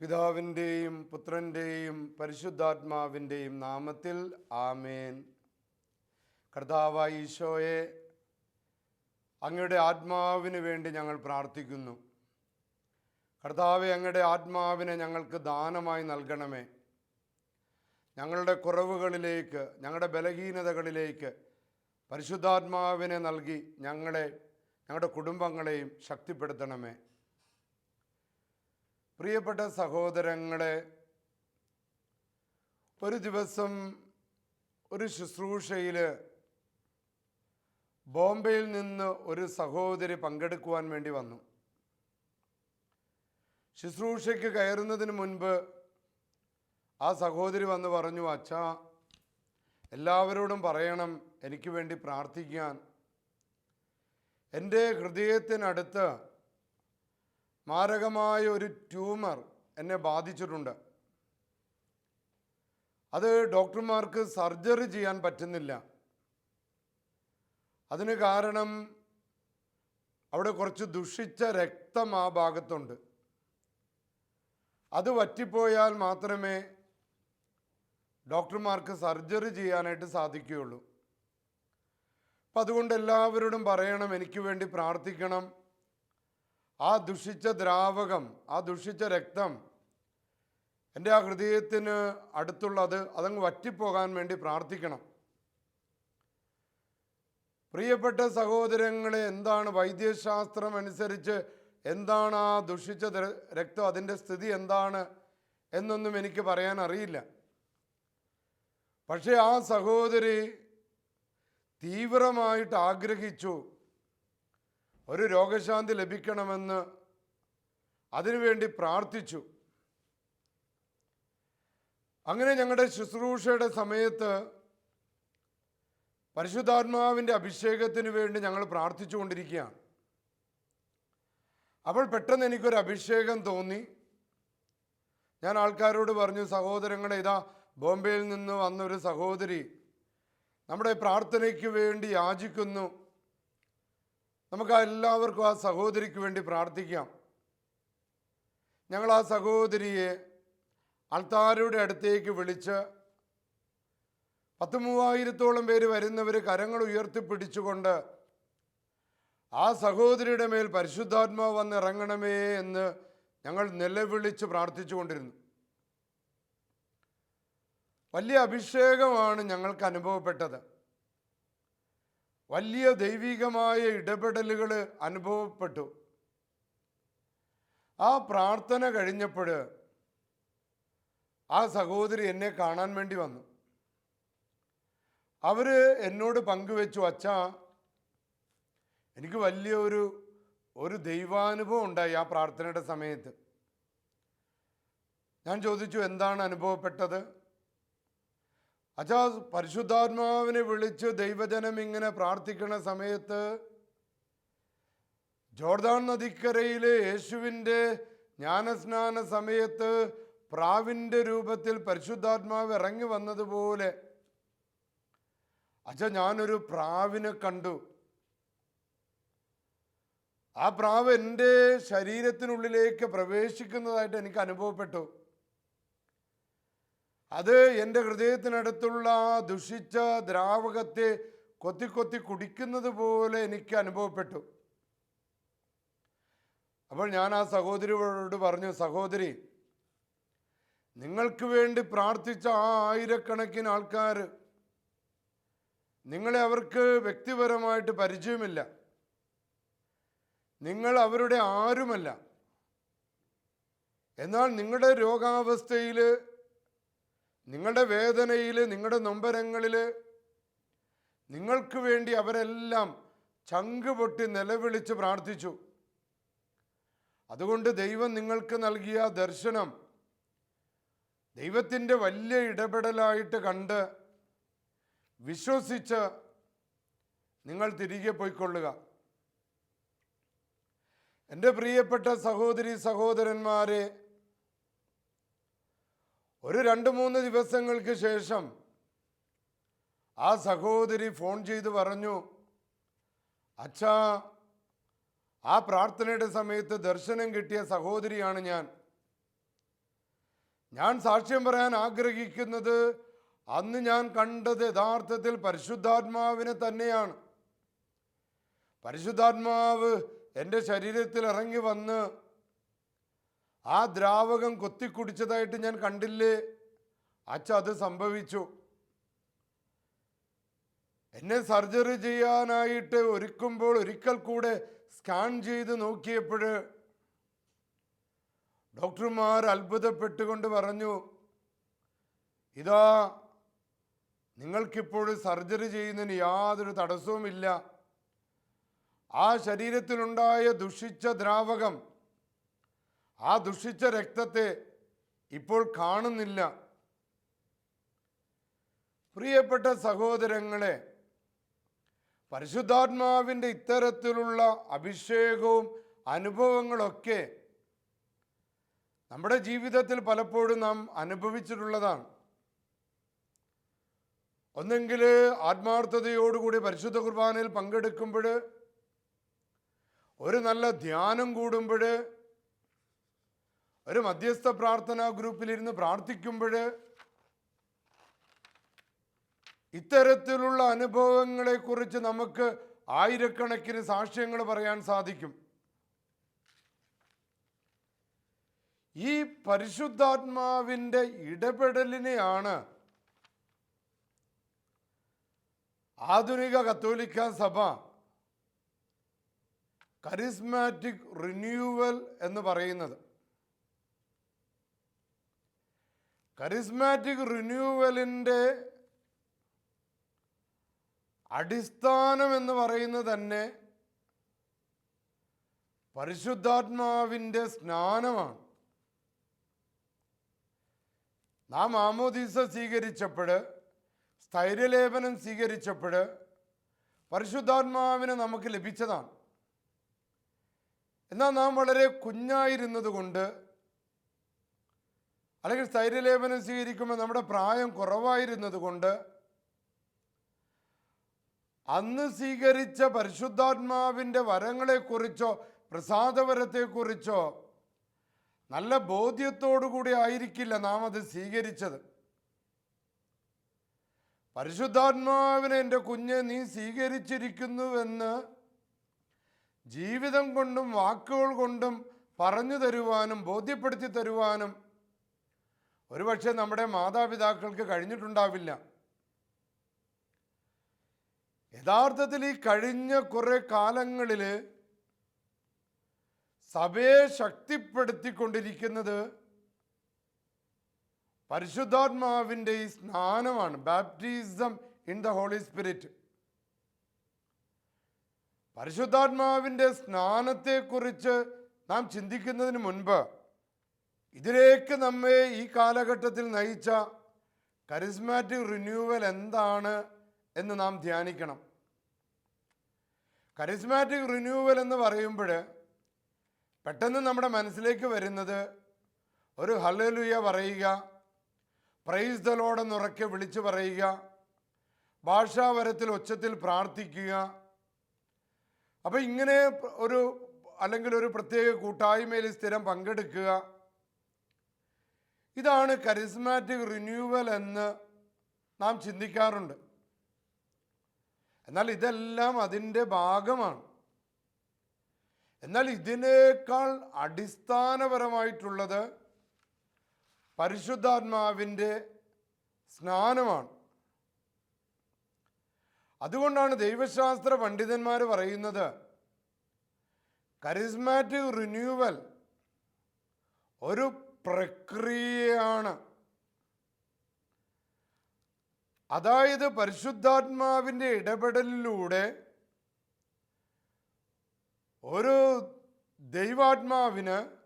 പിതാവിന്റെയും പുത്രന്റെയും പരിശുദ്ധാത്മാവിന്റെയും നാമത്തിൽ ആമേൻ. കർത്താവായ ഈശോയെ അങ്ങയുടെ ആത്മാവിന് വേണ്ടി ഞങ്ങൾ പ്രാർത്ഥിക്കുന്നു. കർത്താവെ അങ്ങയുടെ ആത്മാവിനെ ഞങ്ങൾക്ക് ദാനമായി നൽകണമേ. ഞങ്ങളുടെ കുറവുകളിലേക്ക് ഞങ്ങളുടെ ബലഹീനതകളിലേക്ക് പരിശുദ്ധാത്മാവിനെ നൽകി ഞങ്ങളെ ഞങ്ങളുടെ കുടുംബങ്ങളെയും ശക്തിപ്പെടുത്തണമേ. പ്രിയപ്പെട്ട സഹോദരങ്ങളെ ഒരു ദിവസം ഒരു ശുശ്രൂഷയിൽ ബോംബെയിൽ നിന്ന് ഒരു സഹോദരി പങ്കെടുക്കുവാൻ വേണ്ടി വന്നു. ശുശ്രൂഷയ്ക്ക് കയറുന്നതിന് മുൻപ് ആ സഹോദരി വന്ന് പറഞ്ഞു അച്ഛ എല്ലാവരോടും പറയണം എനിക്ക് വേണ്ടി പ്രാർത്ഥിക്കാൻ. എന്റെ ഹൃദയത്തിനടുത്ത് മാരകമായ ഒരു ട്യൂമർ എന്നെ ബാധിച്ചിട്ടുണ്ട്. അത് ഡോക്ടർമാർക്ക് സർജറി ചെയ്യാൻ പറ്റുന്നില്ല. അതിന് കാരണം അവിടെ കുറച്ച് ദുഷിച്ച രക്തം ആ ഭാഗത്തുണ്ട്. അത് വറ്റിപ്പോയാൽ മാത്രമേ ഡോക്ടർമാർക്ക് സർജറി ചെയ്യാനായിട്ട് സാധിക്കുകയുള്ളൂ. അപ്പം അതുകൊണ്ട് എല്ലാവരോടും പറയണം എനിക്ക് വേണ്ടി പ്രാർത്ഥിക്കണം. ആ ദുഷിച്ച ദ്രാവകം ആ ദുഷിച്ച രക്തം എന്റെ ആ ഹൃദയത്തിന് അടുത്തുള്ളത് അതങ്ങ് വറ്റിപ്പോകാൻ വേണ്ടി പ്രാർത്ഥിക്കണം. പ്രിയപ്പെട്ട സഹോദരങ്ങളെ എന്താണ് വൈദ്യശാസ്ത്രം അനുസരിച്ച് എന്താണ് ആ ദുഷിച്ച രക്തം അതിന്റെ സ്ഥിതി എന്താണ് എന്നൊന്നും എനിക്ക് പറയാൻ അറിയില്ല. പക്ഷേ ആ സഹോദരി തീവ്രമായിട്ട് ആഗ്രഹിച്ചു. ഒരു രോഗശാന്തി ലഭിക്കണമെന്ന് അതിനുവേണ്ടി പ്രാർത്ഥിച്ചു. അങ്ങനെ ഞങ്ങളുടെ ശുശ്രൂഷയുടെ സമയത്ത് പരിശുദ്ധാത്മാവിന്റെ അഭിഷേകത്തിന് വേണ്ടി ഞങ്ങൾ പ്രാർത്ഥിച്ചുകൊണ്ടിരിക്കുകയാണ്. അപ്പോൾ പെട്ടെന്ന് എനിക്കൊരു അഭിഷേകം തോന്നി. ഞാൻ ആൾക്കാരോട് പറഞ്ഞു സഹോദരങ്ങളെ ഇതാ ബോംബെയിൽ നിന്ന് വന്നൊരു സഹോദരി നമ്മുടെ പ്രാർത്ഥനയ്ക്ക് വേണ്ടി യാചിക്കുന്നു. നമുക്ക് എല്ലാവർക്കും ആ സഹോദരിക്ക് വേണ്ടി പ്രാർത്ഥിക്കാം. ഞങ്ങൾ ആ സഹോദരിയെ അൾത്താരയുടെ അടുത്തേക്ക് വിളിച്ച് പത്ത് മൂവായിരത്തോളം പേര് വരുന്നവർ കരങ്ങൾ ഉയർത്തിപ്പിടിച്ചുകൊണ്ട് ആ സഹോദരിയുടെ മേൽ പരിശുദ്ധാത്മാവ് വന്നിറങ്ങണമേ എന്ന് ഞങ്ങൾ നിലവിളിച്ച് പ്രാർത്ഥിച്ചുകൊണ്ടിരുന്നു. വലിയ അഭിഷേകമാണ് ഞങ്ങൾക്ക് അനുഭവപ്പെട്ടത്. വലിയ ദൈവികമായ ഇടപെടലുകൾ അനുഭവപ്പെട്ടു. ആ പ്രാർത്ഥന കഴിഞ്ഞപ്പോൾ ആ സഹോദരി എന്നെ കാണാൻ വേണ്ടി വന്നു. അവർ എന്നോട് പങ്കുവെച്ചു അച്ഛാ എനിക്ക് വലിയ ഒരു ഒരു ദൈവാനുഭവം ഉണ്ടായി ആ പ്രാർത്ഥനയുടെ സമയത്ത്. ഞാൻ ചോദിച്ചു എന്താണ് അനുഭവപ്പെട്ടത്? അച്ഛാ പരിശുദ്ധാത്മാവിനെ വിളിച്ച് ദൈവജനം ഇങ്ങനെ പ്രാർത്ഥിക്കുന്ന സമയത്ത് ജോർദാൻ നദിക്കരയിലെ യേശുവിന്റെ ജ്ഞാനസ്നാന സമയത്ത് പ്രാവിന്റെ രൂപത്തിൽ പരിശുദ്ധാത്മാവ് ഇറങ്ങി വന്നതുപോലെ. അച്ഛ ഞാനൊരു പ്രാവിനെ കണ്ടു. ആ പ്രാവ് എന്റെ ശരീരത്തിനുള്ളിലേക്ക് പ്രവേശിക്കുന്നതായിട്ട് എനിക്ക് അനുഭവപ്പെട്ടു. അത് എന്റെ ഹൃദയത്തിനടുത്തുള്ള ദുഷിച്ച ദ്രാവകത്തെ കൊത്തി കൊത്തി കുടിക്കുന്നത് പോലെ എനിക്ക് അനുഭവപ്പെട്ടു. അപ്പോൾ ഞാൻ ആ സഹോദരിയോട് പറഞ്ഞു സഹോദരി നിങ്ങൾക്ക് വേണ്ടി പ്രാർത്ഥിച്ച ആ ആയിരക്കണക്കിന് ആൾക്കാർ നിങ്ങളെ അവർക്ക് വ്യക്തിപരമായിട്ട് പരിചയമില്ല. നിങ്ങൾ അവരുടെ ആരുമല്ല. എന്നാൽ നിങ്ങളുടെ രോഗാവസ്ഥയിൽ നിങ്ങളുടെ വേദനയിൽ നിങ്ങളുടെ നൊമ്പരങ്ങളിൽ നിങ്ങൾക്ക് വേണ്ടി അവരെല്ലാം ചങ്ക് പൊട്ടി നിലവിളിച്ച് പ്രാർത്ഥിച്ചു. അതുകൊണ്ട് ദൈവം നിങ്ങൾക്ക് നൽകിയ ദർശനം ദൈവത്തിന്റെ വലിയ ഇടപെടലായിട്ട് കണ്ട് വിശ്വസിച്ച് നിങ്ങൾ തിരികെ പോയിക്കൊള്ളുക. എന്റെ പ്രിയപ്പെട്ട സഹോദരി സഹോദരന്മാരെ ഒരു രണ്ട് മൂന്ന് ദിവസങ്ങൾക്ക് ശേഷം ആ സഹോദരി ഫോൺ ചെയ്ത് പറഞ്ഞു അച്ഛാ ആ പ്രാർത്ഥനയുടെ സമയത്ത് ദർശനം കിട്ടിയ സഹോദരിയാണ് ഞാൻ. ഞാൻ സാക്ഷ്യം പറയാൻ ആഗ്രഹിക്കുന്നത് അന്ന് ഞാൻ കണ്ടത് യഥാർത്ഥത്തിൽ പരിശുദ്ധാത്മാവിനെ തന്നെയാണ്. പരിശുദ്ധാത്മാവ് എന്റെ ശരീരത്തിൽ ഇറങ്ങി വന്ന് ആ ദ്രാവകം കൊത്തിക്കുടിച്ചതായിട്ട് ഞാൻ കണ്ടില്ലേ? അച്ഛ അത് സംഭവിച്ചു. എന്നെ സർജറി ചെയ്യാനായിട്ട് ഒരുക്കുമ്പോൾ ഒരിക്കൽ കൂടെ സ്കാൻ ചെയ്ത് നോക്കിയപ്പോൾ ഡോക്ടർമാർ അത്ഭുതപ്പെട്ടുകൊണ്ട് പറഞ്ഞു ഇതാ നിങ്ങൾക്കിപ്പോൾ സർജറി ചെയ്യുന്നതിന് യാതൊരു തടസ്സവുമില്ല. ആ ശരീരത്തിലുണ്ടായ ദുഷിച്ച ദ്രാവകം ആ ദുഷിച്ച രക്തത്തെ ഇപ്പോൾ കാണുന്നില്ല. പ്രിയപ്പെട്ട സഹോദരങ്ങളെ പരിശുദ്ധാത്മാവിന്റെ ഇത്തരത്തിലുള്ള അഭിഷേകവും അനുഭവങ്ങളൊക്കെ നമ്മുടെ ജീവിതത്തിൽ പലപ്പോഴും നാം അനുഭവിച്ചിട്ടുള്ളതാണ്. ഒന്നെങ്കിൽ ആത്മാർത്ഥതയോടുകൂടി പരിശുദ്ധ കുർബാനയിൽ പങ്കെടുക്കുമ്പോൾ ഒരു നല്ല ധ്യാനം കൂടുമ്പോൾ ഒരു മധ്യസ്ഥ പ്രാർത്ഥനാ ഗ്രൂപ്പിലിരുന്ന് പ്രാർത്ഥിക്കുമ്പോൾ ഇത്തരത്തിലുള്ള അനുഭവങ്ങളെക്കുറിച്ച് നമുക്ക് ആയിരക്കണക്കിന് സാക്ഷ്യങ്ങൾ പറയാൻ സാധിക്കും. ഈ പരിശുദ്ധാത്മാവിന്റെ ഇടപെടലിനെയാണ് ആധുനിക കത്തോലിക്ക സഭ കരിസ്മാറ്റിക് റിന്യൂവൽ എന്ന് പറയുന്നത്. കരിസ്മാറ്റിക് റിന്യൂവലിന്റെ അടിസ്ഥാനം എന്ന് പറയുന്നത് തന്നെ പരിശുദ്ധാത്മാവിന്റെ സ്നാനമാണ്. നാം ആമോദീസ സ്വീകരിച്ചപ്പോൾ സ്ഥൈര്യലേപനം സ്വീകരിച്ചപ്പോൾ പരിശുദ്ധാത്മാവിനെ നമുക്ക് ലഭിച്ചതാണ്. എന്നാൽ നാം വളരെ കുഞ്ഞായിരുന്നതുകൊണ്ട് കൊണ്ട് അല്ലെങ്കിൽ സ്ഥൈര്യലേപനം സ്വീകരിക്കുമ്പോൾ നമ്മുടെ പ്രായം കുറവായിരുന്നത് കൊണ്ട് അന്ന് സ്വീകരിച്ച പരിശുദ്ധാത്മാവിന്റെ വരങ്ങളെക്കുറിച്ചോ പ്രസാദവരത്തെക്കുറിച്ചോ നല്ല ബോധ്യത്തോടു കൂടി ആയിരിക്കില്ല നാം അത് സ്വീകരിച്ചത്. പരിശുദ്ധാത്മാവിനെ എന്റെ കുഞ്ഞെ നീ സ്വീകരിച്ചിരിക്കുന്നുവെന്ന് ജീവിതം കൊണ്ടും വാക്കുകൾ കൊണ്ടും പറഞ്ഞു തരുവാനും ബോധ്യപ്പെടുത്തി തരുവാനും ഒരുപക്ഷെ നമ്മുടെ മാതാപിതാക്കൾക്ക് കഴിഞ്ഞിട്ടുണ്ടാവില്ല. യഥാർത്ഥത്തിൽ ഈ കഴിഞ്ഞ കുറേ കാലങ്ങളിൽ സഭയെ ശക്തിപ്പെടുത്തിക്കൊണ്ടിരിക്കുന്നത് പരിശുദ്ധാത്മാവിന്റെ ഈ സ്നാനമാണ് baptism in the Holy Spirit പരിശുദ്ധാത്മാവിന്റെ സ്നാനത്തെക്കുറിച്ച് നാം ചിന്തിക്കുന്നതിന് മുൻപ് ഇതിലേക്ക് നമ്മെ ഈ കാലഘട്ടത്തിൽ നയിച്ച കരിസ്മാറ്റിക് റിന്യൂവൽ എന്താണ് എന്ന് നാം ധ്യാനിക്കണം. കരിസ്മാറ്റിക് റിന്യൂവൽ എന്ന് പറയുമ്പോൾ പെട്ടെന്ന് നമ്മുടെ മനസ്സിലേക്ക് വരുന്നത് ഒരു ഹലലുയ പറയുക പ്രൈസ് ദ ലോഡ് എന്നുറക്കെ വിളിച്ചു പറയുക ഭാഷാവരത്തിൽ ഒച്ചത്തിൽ പ്രാർത്ഥിക്കുക. അപ്പോൾ ഇങ്ങനെ ഒരു അല്ലെങ്കിൽ ഒരു പ്രത്യേക കൂട്ടായ്മയിൽ സ്ഥിരം പങ്കെടുക്കുക. ഇതാണ് കരിസ്മാറ്റിക് റിന്യൂവൽ എന്ന് നാം ചിന്തിക്കാറുണ്ട്. എന്നാൽ ഇതെല്ലാം അതിന്റെ ഭാഗമാണ്. എന്നാൽ ഇതിനേക്കാൾ അടിസ്ഥാനപരമായിട്ടുള്ളത് പരിശുദ്ധാത്മാവിന്റെ സ്നാനമാണ്. അതുകൊണ്ടാണ് ദൈവശാസ്ത്ര പണ്ഡിതന്മാർ പറയുന്നത് കരിസ്മാറ്റിക് റിന്യൂവൽ ഒരു പ്രക്രിയയാണ്. അതായത് പരിശുദ്ധാത്മാവിന്റെ ഇടപെടലിലൂടെ ഒരു ദൈവാത്മാവിന്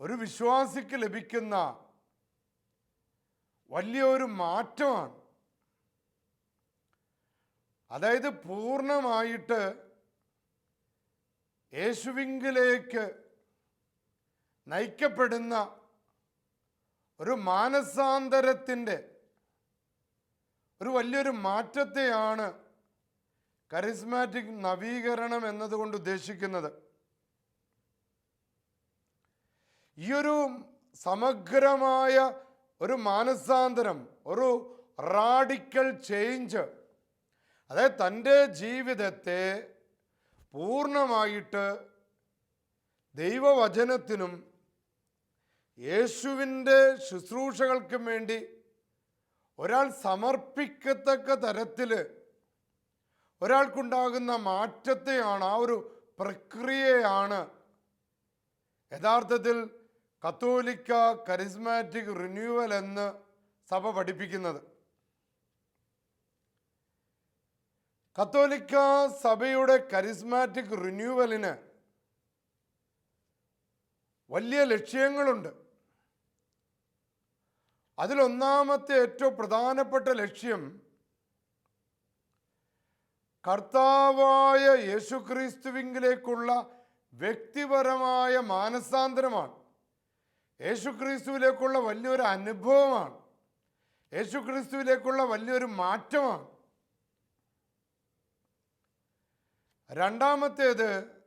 ഒരു വിശ്വാസിക്ക് ലഭിക്കുന്ന വലിയൊരു മാറ്റമാണ്. അതായത് പൂർണമായിട്ട് യേശുവിങ്കിലേക്ക് നയിക്കപ്പെടുന്ന ഒരു മാനസാന്തരത്തിന്റെ ഒരു വലിയൊരു മാറ്റത്തെയാണ് കരിസ്മാറ്റിക് നവീകരണം എന്നതുകൊണ്ട് ഉദ്ദേശിക്കുന്നത്. ഈ ഒരു സമഗ്രമായ ഒരു മാനസാന്തരം ഒരു റാഡിക്കൽ ചേഞ്ച് അതായത് തന്റെ ജീവിതത്തെ പൂർണമായിട്ട് ദൈവവചനത്തിനും യേശുവിന്റെ ശുശ്രൂഷകൾക്കും വേണ്ടി ഒരാൾ സമർപ്പിക്കത്തക്ക തരത്തിൽ ഒരാൾക്കുണ്ടാകുന്ന മാറ്റത്തെയാണ് ആ ഒരു പ്രക്രിയയാണ്. യഥാർത്ഥത്തിൽ കത്തോലിക്ക കരിസ്മാറ്റിക് റിന്യൂവൽ എന്ന് സഭ പഠിപ്പിക്കുന്നത്. കത്തോലിക്ക സഭയുടെ കരിസ്മാറ്റിക് റിന്യൂവലിന് വലിയ ലക്ഷ്യങ്ങളുണ്ട്. അതിലൊന്നാമത്തെ ഏറ്റവും പ്രധാനപ്പെട്ട ലക്ഷ്യം കർത്താവായ യേശുക്രിസ്തുവിങ്കിലേക്കുള്ള വ്യക്തിപരമായ മാനസാന്തരമാണ്. യേശുക്രിസ്തുവിലേക്കുള്ള വലിയൊരു അനുഭവമാണ്. യേശുക്രിസ്തുവിലേക്കുള്ള വലിയൊരു മാറ്റമാണ്. രണ്ടാമത്തേത്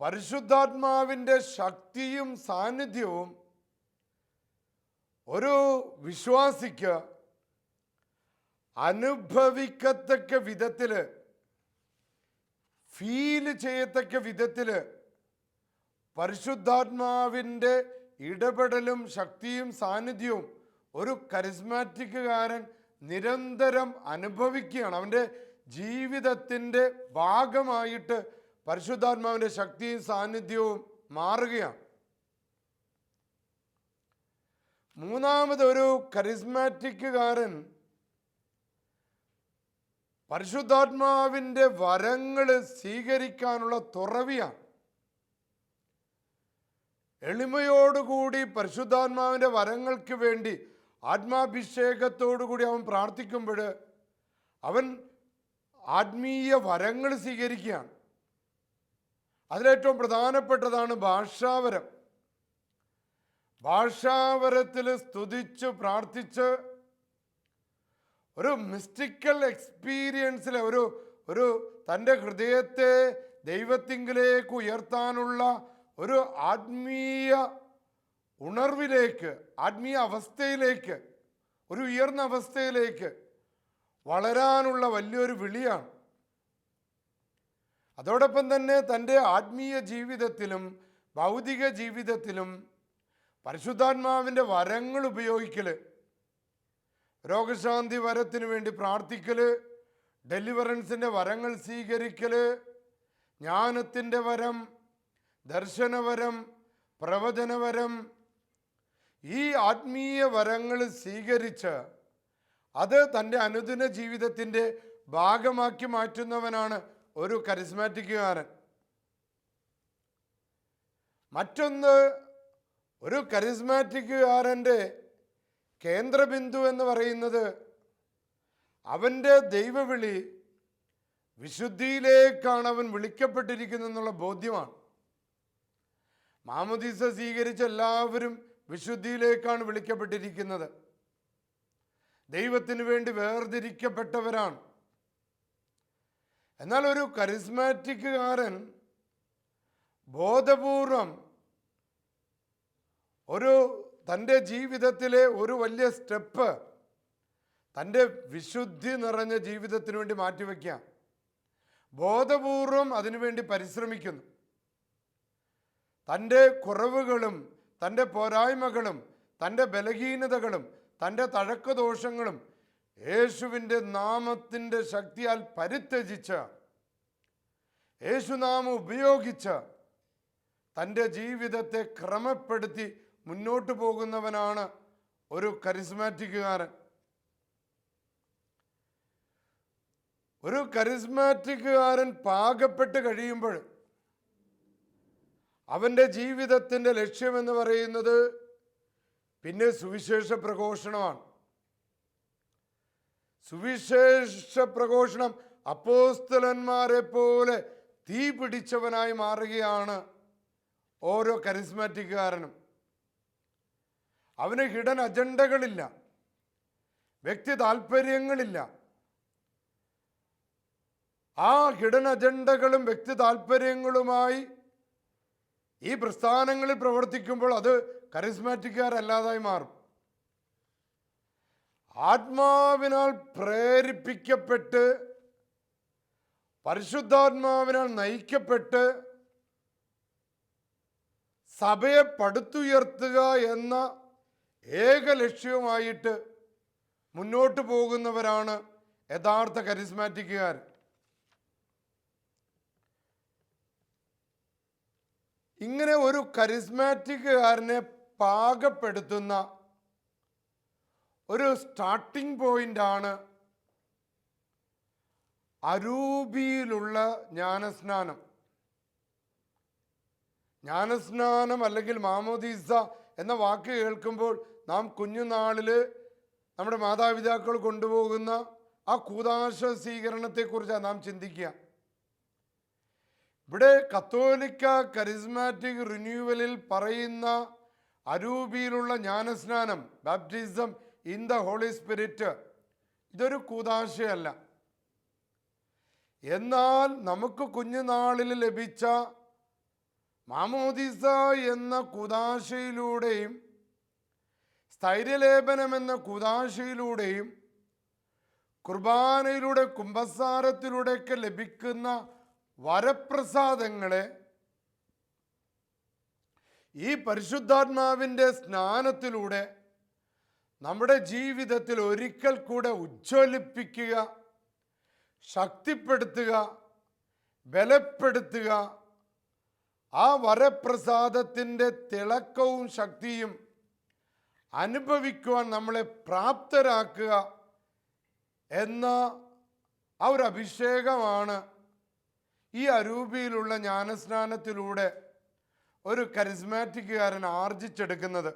പരിശുദ്ധാത്മാവിന്റെ ശക്തിയും സാന്നിധ്യവും ഒരു വിശ്വാസിക്ക് അനുഭവിക്കത്തക്ക വിധത്തിൽ ഫീൽ ചെയ്യത്തക്ക വിധത്തിൽ പരിശുദ്ധാത്മാവിന്റെ ഇടപെടലും ശക്തിയും സാന്നിധ്യവും ഒരു കരിസ്മാറ്റിക്കുകാരൻ നിരന്തരം അനുഭവിക്കുകയാണ്. അവന്റെ ജീവിതത്തിന്റെ ഭാഗമായിട്ട് പരിശുദ്ധാത്മാവിന്റെ ശക്തിയും സാന്നിധ്യവും മാറുകയാണ്. മൂന്നാമത് ഒരു കരിസ്മാറ്റിക്കുകാരൻ പരിശുദ്ധാത്മാവിന്റെ വരങ്ങൾ സ്വീകരിക്കാനുള്ള തുറവിയാണ്. എളിമയോടുകൂടി പരിശുദ്ധാത്മാവിന്റെ വരങ്ങൾക്ക് വേണ്ടി ആത്മാഭിഷേകത്തോടുകൂടി അവൻ പ്രാർത്ഥിക്കുമ്പോൾ അവൻ ആത്മീയ വരങ്ങൾ സ്വീകരിക്കുകയാണ്. അതിലേറ്റവും പ്രധാനപ്പെട്ടതാണ് ഭാഷാവരം. ഭാഷാവരത്തിൽ സ്തുതിച്ച് പ്രാർത്ഥിച്ച് ഒരു മിസ്റ്റിക്കൽ എക്സ്പീരിയൻസിലെ ഒരു ഒരു തന്റെ ഹൃദയത്തെ ദൈവത്തിങ്കിലേക്ക് ഉയർത്താനുള്ള ഒരു ആത്മീയ ഉണർവിലേക്ക് ആത്മീയ അവസ്ഥയിലേക്ക് ഒരു ഉയർന്ന അവസ്ഥയിലേക്ക് വളരാനുള്ള വലിയൊരു വിളിയാണ്. അതോടൊപ്പം തന്നെ തന്റെ ആത്മീയ ജീവിതത്തിലും ഭൗതിക ജീവിതത്തിലും പരിശുദ്ധാത്മാവിന്റെ വരങ്ങൾ ഉപയോഗിക്കൽ രോഗശാന്തി വരത്തിന് വേണ്ടി പ്രാർത്ഥിക്കൽ ഡെലിവറൻസിന്റെ വരങ്ങൾ സ്വീകരിക്കൽ ജ്ഞാനത്തിന്റെ വരം ദർശനവരം പ്രവചനവരം ഈ ആത്മീയ വരങ്ങൾ സ്വീകരിച്ച് അത് തന്റെ അനുദിന ജീവിതത്തിന്റെ ഭാഗമാക്കി മാറ്റുന്നവനാണ് ഒരു കരിസ്മാറ്റിക്കുകാരൻ മറ്റൊന്ന് ഒരു കരിസ്മാറ്റിക് കരിസ്മാറ്റിക്കുകാരന്റെ കേന്ദ്രബിന്ദു എന്ന് പറയുന്നത് അവന്റെ ദൈവവിളി വിശുദ്ധിയിലേക്കാണ് അവൻ വിളിക്കപ്പെട്ടിരിക്കുന്നതെന്നുള്ള ബോധ്യമാണ്. മാമുദീസ സ്വീകരിച്ച എല്ലാവരും വിശുദ്ധിയിലേക്കാണ് വിളിക്കപ്പെട്ടിരിക്കുന്നത്. ദൈവത്തിന് വേണ്ടി വേർതിരിക്കപ്പെട്ടവരാണ്. എന്നാൽ ഒരു കരിസ്മാറ്റിക്കുകാരൻ ബോധപൂർവം ഒരു തന്റെ ജീവിതത്തിലെ ഒരു വലിയ സ്റ്റെപ്പ് തന്റെ വിശുദ്ധി നിറഞ്ഞ ജീവിതത്തിന് വേണ്ടി മാറ്റിവെക്കുക. ബോധപൂർവം അതിനുവേണ്ടി പരിശ്രമിക്കുന്നു. തന്റെ കുറവുകളും തന്റെ പോരായ്മകളും തന്റെ ബലഹീനതകളും തന്റെ തഴക്കദോഷങ്ങളും യേശുവിന്റെ നാമത്തിന്റെ ശക്തിയാൽ പരിത്യജിച്ച് യേശുനാമം ഉപയോഗിച്ച് തന്റെ ജീവിതത്തെ ക്രമപ്പെടുത്തി മുന്നോട്ട് പോകുന്നവനാണ് ഒരു കരിസ്മാറ്റിക്കുകാരൻ ഒരു കരിസ്മാറ്റിക്കുകാരൻ പാകപ്പെട്ട് കഴിയുമ്പോൾ അവന്റെ ജീവിതത്തിന്റെ ലക്ഷ്യമെന്ന് പറയുന്നത് പിന്നെ സുവിശേഷ പ്രഘോഷണമാണ്. സുവിശേഷ പ്രഘോഷണം അപ്പോസ്തലന്മാരെ പോലെ തീ പിടിച്ചവനായി മാറുകയാണ് ഓരോ കരിസ്മാറ്റിക്കുകാരനും അവന് ഹിഡൻ അജണ്ടകളില്ല. വ്യക്തി താല്പര്യങ്ങളില്ല. ആ ഹിഡൻ അജണ്ടകളും വ്യക്തി താല്പര്യങ്ങളുമായി ഈ പ്രസ്ഥാനങ്ങളിൽ പ്രവർത്തിക്കുമ്പോൾ അത് കരിസ്മാറ്റിക്കാരല്ലാതായി മാറും. ആത്മാവിനാൽ പ്രേരിപ്പിക്കപ്പെട്ട് പരിശുദ്ധാത്മാവിനാൽ നയിക്കപ്പെട്ട് സഭയെ പടുത്തുയർത്തുക എന്ന ഏക ലക്ഷ്യവുമായിട്ട് മുന്നോട്ട് പോകുന്നവരാണ് യഥാർത്ഥ കരിസ്മാറ്റിക്കുകാർ. ഇങ്ങനെ ഒരു കരിസ്മാറ്റിക്കുകാരനെ പാകപ്പെടുത്തുന്ന ഒരു സ്റ്റാർട്ടിംഗ് പോയിന്റാണ് അരൂപിയിലുള്ള ജ്ഞാനസ്നാനം. ജ്ഞാനസ്നാനം അല്ലെങ്കിൽ മാമോദീസ എന്ന വാക്ക് കേൾക്കുമ്പോൾ നാം കുഞ്ഞുനാളിൽ നമ്മുടെ മാതാപിതാക്കൾ കൊണ്ടുപോകുന്ന ആ കൂതാശ സ്വീകരണത്തെക്കുറിച്ചാണ് നാം ചിന്തിക്കുക. ഇവിടെ കത്തോലിക്ക കരിസ്മാറ്റിക് റിന്യൂവലിൽ പറയുന്ന അരൂപിയിലുള്ള ജ്ഞാനസ്നാനം baptism in the holy spirit ഇതൊരു കൂതാശയല്ല. എന്നാൽ നമുക്ക് കുഞ്ഞുനാളിൽ ലഭിച്ച മാമോദിസ എന്ന കുതാശയിലൂടെയും സ്ഥൈര്യലേപനം എന്ന കുതാശയിലൂടെയും കുർബാനയിലൂടെ കുംഭസാരത്തിലൂടെയൊക്കെ ലഭിക്കുന്ന വരപ്രസാദങ്ങളെ ഈ പരിശുദ്ധാത്മാവിന്റെ സ്നാനത്തിലൂടെ നമ്മുടെ ജീവിതത്തിൽ ഒരിക്കൽ കൂടെ ഉജ്ജ്വലിപ്പിക്കുക ശക്തിപ്പെടുത്തുക ബലപ്പെടുത്തുക. ആ വരപ്രസാദത്തിന്റെ തിളക്കവും ശക്തിയും അനുഭവിക്കുവാൻ നമ്മളെ പ്രാപ്തരാക്കുക എന്ന ആ ഒരു അഭിഷേകമാണ് ഈ അരൂപിയിലുള്ള ജ്ഞാനസ്നാനത്തിലൂടെ ഒരു കരിസ്മാറ്റിക്കുകാരൻ ആർജിച്ചെടുക്കുന്നത്.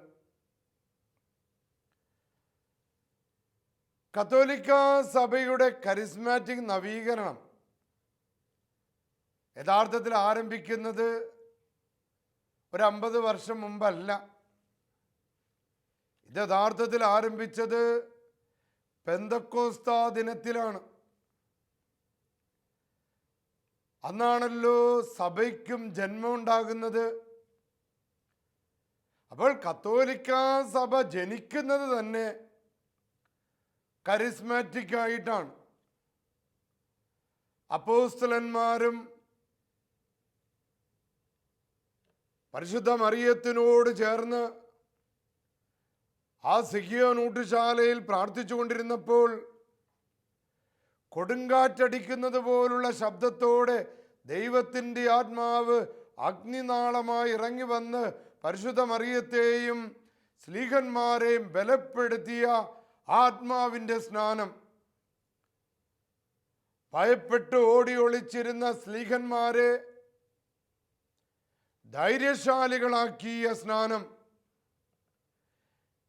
കത്തോലിക്ക സഭയുടെ കരിസ്മാറ്റിക് നവീകരണം യഥാർത്ഥത്തിൽ ആരംഭിക്കുന്നത് ഒരു അമ്പത് വർഷം മുമ്പല്ല. ഇത് യഥാർത്ഥത്തിൽ ആരംഭിച്ചത് പെന്തക്കോസ്ത ദിനത്തിലാണ്. അന്നാണല്ലോ സഭയ്ക്കും ജന്മമുണ്ടാകുന്നത് അപ്പോൾ കത്തോലിക്ക സഭ ജനിക്കുന്നത് തന്നെ കരിസ്മാറ്റിക് ആയിട്ടാണ്. അപ്പോസ്തലന്മാരും പരിശുദ്ധ മറിയത്തിനോട് ചേർന്ന് ആ സിഖിയോ നൂട്ടുശാലയിൽ പ്രാർത്ഥിച്ചു കൊണ്ടിരുന്നപ്പോൾ കൊടുങ്കാറ്റടിക്കുന്നത് പോലുള്ള ശബ്ദത്തോടെ ദൈവത്തിന്റെ ആത്മാവ് അഗ്നിനാളമായി ഇറങ്ങി വന്ന് പരിശുദ്ധമറിയത്തെയും സ്ലീഹന്മാരെയും ബലപ്പെടുത്തിയ ആത്മാവിന്റെ സ്നാനം. ഭയപ്പെട്ട് ഓടി ഒളിച്ചിരുന്ന സ്ലീഹന്മാരെ ധൈര്യശാലികളാക്കിയ സ്നാനം.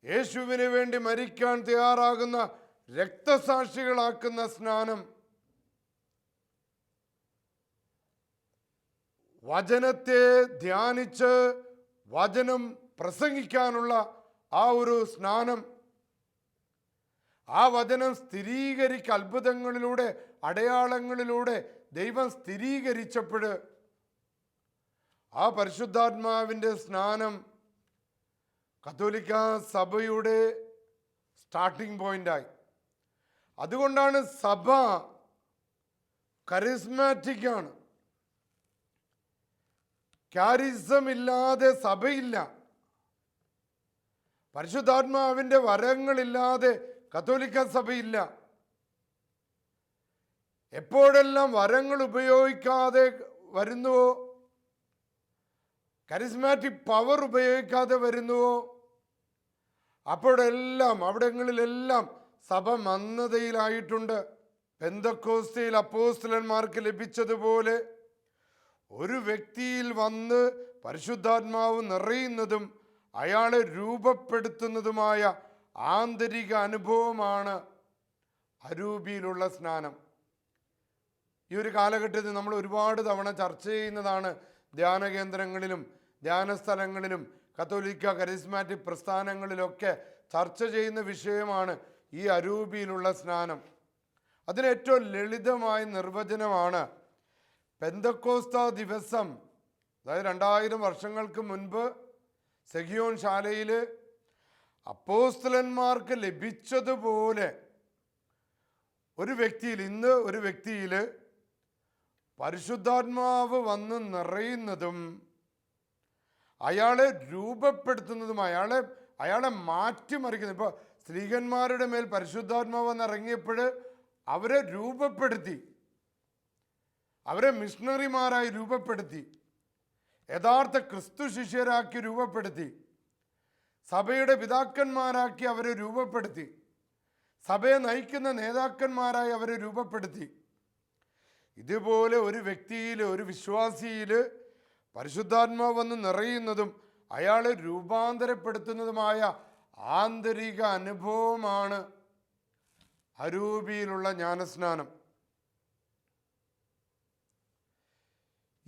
യേശുവിന് വേണ്ടി മരിക്കാൻ തയ്യാറാകുന്ന രക്തസാക്ഷികളാക്കുന്ന സ്നാനം. വചനത്തെ ധ്യാനിച്ച് വചനം പ്രസംഗിക്കാനുള്ള ആ ഒരു സ്നാനം. ആ വചനം സ്ഥിരീകരിക്ക അത്ഭുതങ്ങളിലൂടെ അടയാളങ്ങളിലൂടെ ദൈവം സ്ഥിരീകരിച്ചപ്പോൾ ആ പരിശുദ്ധാത്മാവിന്റെ സ്നാനം കത്തോലിക്ക സഭയുടെ സ്റ്റാർട്ടിംഗ് പോയിന്റായി അതുകൊണ്ടാണ് സഭ കരിസ്മാറ്റിക് ആണ്. ക്യാരിസം ഇല്ലാതെ സഭയില്ല. പരിശുദ്ധാത്മാവിന്റെ വരങ്ങളില്ലാതെ കത്തോലിക്ക സഭയില്ല. എപ്പോഴെല്ലാം വരങ്ങൾ ഉപയോഗിക്കാതെ വരുന്നുവോ? കരിസ്മാറ്റിക് പവർ ഉപയോഗിക്കാതെ വരുന്നുവോ? അപ്പോഴെല്ലാം അവിടങ്ങളിലെല്ലാം സഭ മന്ദതയിലായിട്ടുണ്ട്. പെന്തക്കോസ്തയിൽ അപ്പോസ്തലന്മാർക്ക് ലഭിച്ചതുപോലെ ഒരു വ്യക്തിയിൽ വന്ന് പരിശുദ്ധാത്മാവ് നിറയുന്നതും അയാളെ രൂപപ്പെടുത്തുന്നതുമായ ആന്തരിക അനുഭവമാണ് അരൂപിയിലുള്ള സ്നാനം. ഈ ഒരു കാലഘട്ടത്തിൽ നമ്മൾ ഒരുപാട് തവണ ചർച്ച ചെയ്യുന്നതാണ് ധ്യാന കേന്ദ്രങ്ങളിലും ധ്യാന സ്ഥലങ്ങളിലും കത്തോലിക്ക കരിസ്മാറ്റിക് പ്രസ്ഥാനങ്ങളിലൊക്കെ ചർച്ച ചെയ്യുന്ന വിഷയമാണ് ഈ അരൂപിയിലുള്ള സ്നാനം. അതിന് ഏറ്റവും ലളിതമായ നിർവചനമാണ് പെന്തക്കോസ്ത ദിവസം. അതായത് രണ്ടായിരം വർഷങ്ങൾക്ക് മുൻപ് സെഗിയോൺ ശാലയിൽ അപ്പോസ്തലന്മാർക്ക് ലഭിച്ചതുപോലെ ഒരു വ്യക്തിയിൽ ഇന്ന് ഒരു വ്യക്തിയിൽ പരിശുദ്ധാത്മാവ് വന്ന് നിറയുന്നതും അയാളെ രൂപപ്പെടുത്തുന്നതും അയാളെ അയാളെ മാറ്റിമറിക്കുന്നു ഇപ്പോൾ സ്ത്രീകന്മാരുടെ മേൽ പരിശുദ്ധാത്മാവ് ഇറങ്ങിയപ്പോൾ അവരെ രൂപപ്പെടുത്തി. അവരെ മിഷണറിമാരായി രൂപപ്പെടുത്തി. യഥാർത്ഥ ക്രിസ്തു ശിഷ്യരാക്കി രൂപപ്പെടുത്തി. സഭയുടെ പിതാക്കന്മാരാക്കി അവരെ രൂപപ്പെടുത്തി. സഭയെ നയിക്കുന്ന നേതാക്കന്മാരായി അവരെ രൂപപ്പെടുത്തി. ഇതുപോലെ ഒരു വ്യക്തിയിൽ ഒരു വിശ്വാസിയിൽ പരിശുദ്ധാത്മാവ് വന്ന് നിറയുന്നതും അയാളെ രൂപാന്തരപ്പെടുത്തുന്നതുമായ ആന്തരിക അനുഭവമാണ് അരൂപിയിലുള്ള ജ്ഞാനസ്നാനം.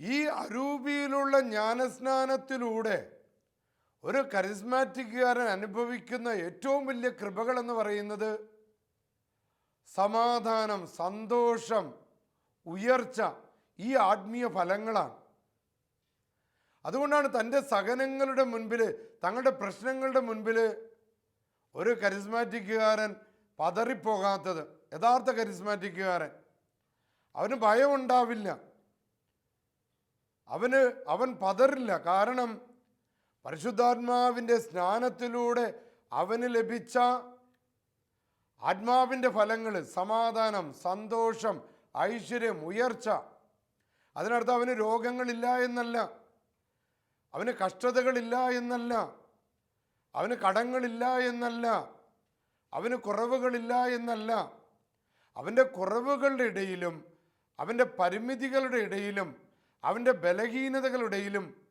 ഈ അരൂപിയിലുള്ള ജ്ഞാനസ്നാനത്തിലൂടെ ഒരു കരിസ്മാറ്റിക്കുകാരൻ അനുഭവിക്കുന്ന ഏറ്റവും വലിയ കൃപകൾ എന്ന് പറയുന്നത് സമാധാനം സന്തോഷം ഉയർച്ച ഈ ആത്മീയ ഫലങ്ങളാണ്. അതുകൊണ്ടാണ് തന്റെ സഹനങ്ങളുടെ മുൻപിൽ തങ്ങളുടെ പ്രശ്നങ്ങളുടെ മുൻപിൽ ഒരു കരിസ്മാറ്റിക്കുകാരൻ പതറിപ്പോകാത്തത്. യഥാർത്ഥ കരിസ്മാറ്റിക്കുകാരൻ. അവന് ഭയമുണ്ടാവില്ല. അവന് അവൻ പതറില്ല. കാരണം പരിശുദ്ധാത്മാവിന്റെ സ്നാനത്തിലൂടെ അവന് ലഭിച്ച ആത്മാവിന്റെ ഫലങ്ങൾ സമാധാനം സന്തോഷം ഐശ്വര്യം ഉയർച്ച. അതിനർത്ഥം അവന് രോഗങ്ങളില്ല എന്നല്ല. അവന് കഷ്ടതകളില്ല എന്നല്ല. അവന് കടങ്ങളില്ല എന്നല്ല. അവന് കുറവുകളില്ല എന്നല്ല. അവന്റെ കുറവുകളുടെ ഇടയിലും അവന്റെ പരിമിതികളുടെ ഇടയിലും അവന്റെ ബലഹീനതകളുടെയിലും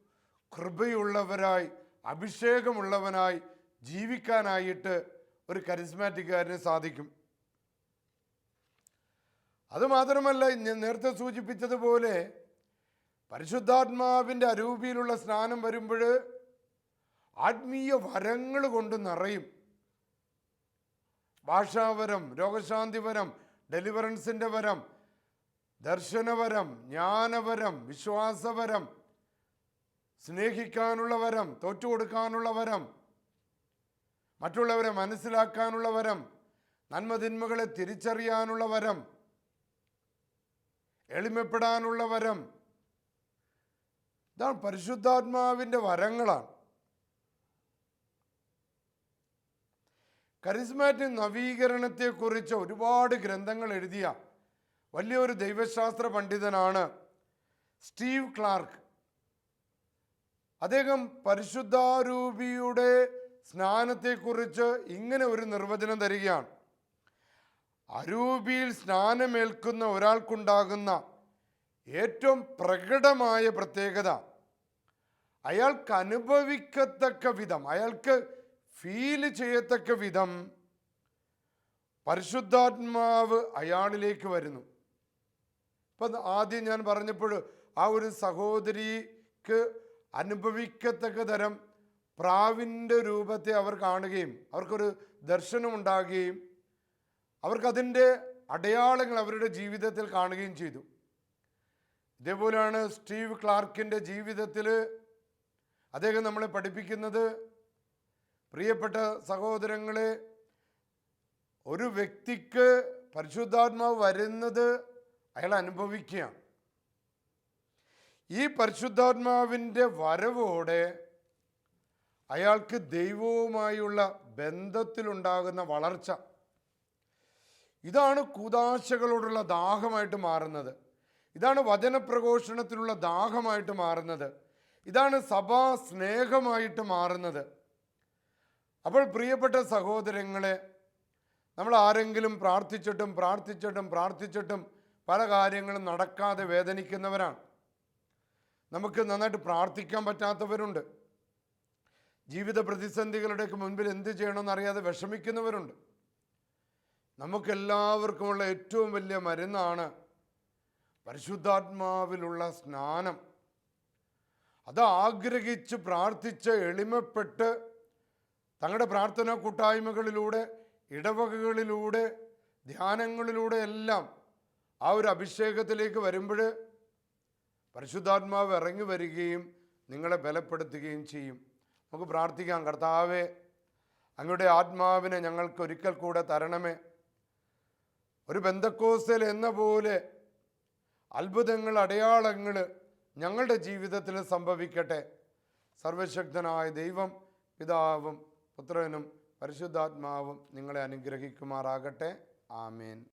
കൃപയുള്ളവരായി അഭിഷേകമുള്ളവനായി ജീവിക്കാനായിട്ട് ഒരു കരിസ്മാറ്റിക്കാരന് സാധിക്കും. അതുമാത്രമല്ല നേരത്തെ സൂചിപ്പിച്ചതുപോലെ പരിശുദ്ധാത്മാവിന്റെ അരൂപിയിലുള്ള സ്നാനം വരുമ്പോൾ ആത്മീയ വരങ്ങൾ കൊണ്ട് നിറയും. ഭാഷാവരം രോഗശാന്തിവരം ഡെലിവറൻസിന്റെ വരം ദർശനവരം ജ്ഞാനവരം വിശ്വാസവരം സ്നേഹിക്കാനുള്ള വരം തോറ്റുകൊടുക്കാനുള്ള വരം മറ്റുള്ളവരെ മനസ്സിലാക്കാനുള്ള വരം നന്മതിന്മകളെ തിരിച്ചറിയാനുള്ള വരം എളിമപ്പെടാനുള്ള വരം ഇതാണ് പരിശുദ്ധാത്മാവിന്റെ വരങ്ങളാണ്. കരിസ്മാറ്റിക് നവീകരണത്തെക്കുറിച്ച് ഒരുപാട് ഗ്രന്ഥങ്ങൾ എഴുതിയ വലിയൊരു ദൈവശാസ്ത്ര പണ്ഡിതനാണ് സ്റ്റീവ് ക്ലാർക്ക്. അദ്ദേഹം പരിശുദ്ധാരൂപിയുടെ സ്നാനത്തെക്കുറിച്ച് ഇങ്ങനെ ഒരു നിർവചനം തരികയാണ്. അരൂപിയിൽ സ്നാനമേൽക്കുന്ന ഒരാൾക്കുണ്ടാകുന്ന ഏറ്റവും പ്രകടമായ പ്രത്യേകത. അയാൾക്ക് അനുഭവിക്കത്തക്ക വിധം അയാൾക്ക് ഫീൽ ചെയ്യത്തക്ക വിധം പരിശുദ്ധാത്മാവ് അയാളിലേക്ക് വരുന്നു. ഇപ്പം ആദ്യം ഞാൻ പറഞ്ഞപ്പോൾ ആ ഒരു സഹോദരിക്ക് അനുഭവിക്കത്തക്ക തരം പ്രാവിന്റെ രൂപത്തെ അവർ കാണുകയും അവർക്കൊരു ദർശനമുണ്ടാകുകയും അവർക്കതിന്റെ അടയാളങ്ങൾ അവരുടെ ജീവിതത്തിൽ കാണുകയും ചെയ്തു. ഇതേപോലെയാണ് സ്റ്റീവ് ക്ലാർക്കിന്റെ ജീവിതത്തിൽ അദ്ദേഹം നമ്മളെ പഠിപ്പിക്കുന്നത്. പ്രിയപ്പെട്ട സഹോദരങ്ങളെ ഒരു വ്യക്തിക്ക് പരിശുദ്ധാത്മാവ് വരുന്നത് അയാൾ അനുഭവിക്കുകയാണ്. ഈ പരിശുദ്ധാത്മാവിന്റെ വരവോടെ അയാൾക്ക് ദൈവവുമായുള്ള ബന്ധത്തിലുണ്ടാകുന്ന വളർച്ച. ഇതാണ് കൂതാശകളോടുള്ള ദാഹമായിട്ട് മാറുന്നത്. ഇതാണ് വചനപ്രഘോഷണത്തിനുള്ള ദാഹമായിട്ട് മാറുന്നത്. ഇതാണ് സഭാ സ്നേഹമായിട്ട് മാറുന്നത്. അപ്പോൾ പ്രിയപ്പെട്ട സഹോദരങ്ങളെ നമ്മൾ ആരെങ്കിലും പ്രാർത്ഥിച്ചിട്ടും പ്രാർത്ഥിച്ചിട്ടും പ്രാർത്ഥിച്ചിട്ടും പല കാര്യങ്ങളും നടക്കാതെ വേദനിക്കുന്നവരാണ്. നമുക്ക് നന്നായിട്ട് പ്രാർത്ഥിക്കാൻ പറ്റാത്തവരുണ്ട്. ജീവിത പ്രതിസന്ധികളുടെയൊക്കെ മുൻപിൽ എന്ത് ചെയ്യണമെന്ന് അറിയാതെ വിഷമിക്കുന്നവരുണ്ട്. നമുക്കെല്ലാവർക്കുമുള്ള ഏറ്റവും വലിയ മരുന്നാണ് പരിശുദ്ധാത്മാവിലുള്ള സ്നാനം. അത് ആഗ്രഹിച്ച് പ്രാർത്ഥിച്ച് എളിമപ്പെട്ട് തങ്ങളുടെ പ്രാർത്ഥനാ കൂട്ടായ്മകളിലൂടെ ഇടവകകളിലൂടെ ധ്യാനങ്ങളിലൂടെ എല്ലാം ആ ഒരു അഭിഷേകത്തിലേക്ക് വരുമ്പോൾ പരിശുദ്ധാത്മാവ് ഇറങ്ങി വരികയും നിങ്ങളെ ബലപ്പെടുത്തുകയും ചെയ്യും. നമുക്ക് പ്രാർത്ഥിക്കാം കർത്താവെ അങ്ങയുടെ ആത്മാവിനെ ഞങ്ങൾക്ക് ഒരിക്കൽ കൂടെ തരണമേ. ഒരു ബന്ധക്കോസൽ എന്ന പോലെ അത്ഭുതങ്ങൾ അടയാളങ്ങൾ ഞങ്ങളുടെ ജീവിതത്തിൽ സംഭവിക്കട്ടെ. സർവശക്തനായ ദൈവം പിതാവും പുത്രനും പരിശുദ്ധാത്മാവും നിങ്ങളെ അനുഗ്രഹിക്കുമാറാകട്ടെ. ആമേൻ.